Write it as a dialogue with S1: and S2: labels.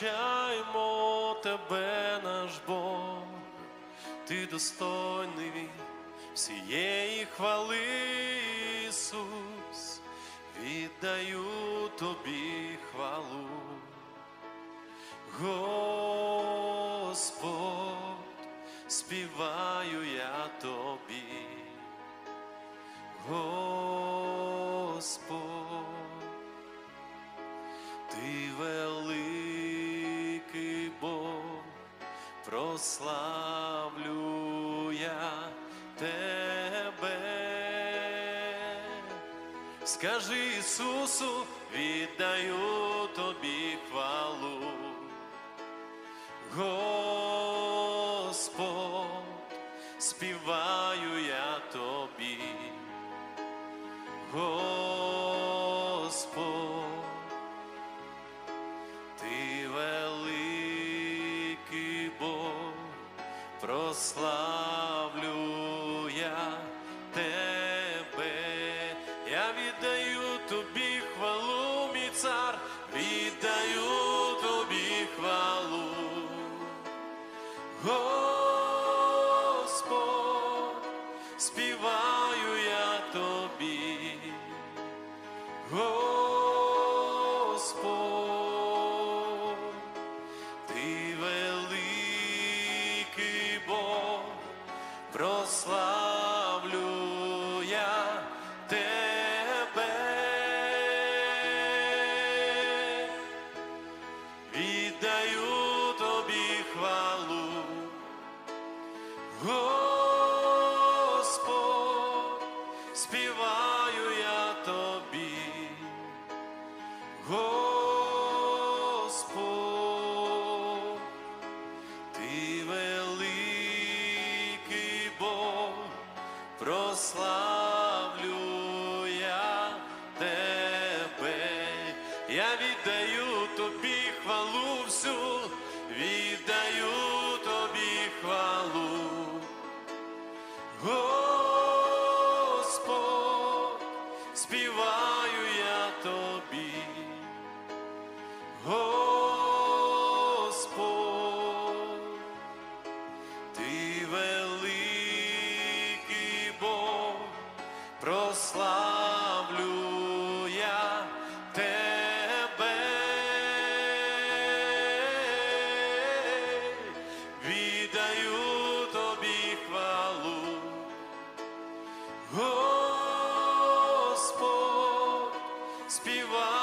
S1: величаємо тебе, наш Бог, ти достойний всієї хвали, Ісус, віддаю тобі хвалу. Господь, співаю я тобі. Господь, прославлю я тебе. Скажи Ісусу, віддаю тобі хвалу. Господь, співаю я тобі. Господь, прославлю я тебе, я віддаю тобі хвалу, мій цар, віддаю тобі хвалу, Господь, спів. прославлю я тебе, віддаю тобі хвалу, Господь, співаю я тобі, Господь. Господь, співаю я тобі, Господь, ти великий Бог прослав. співає.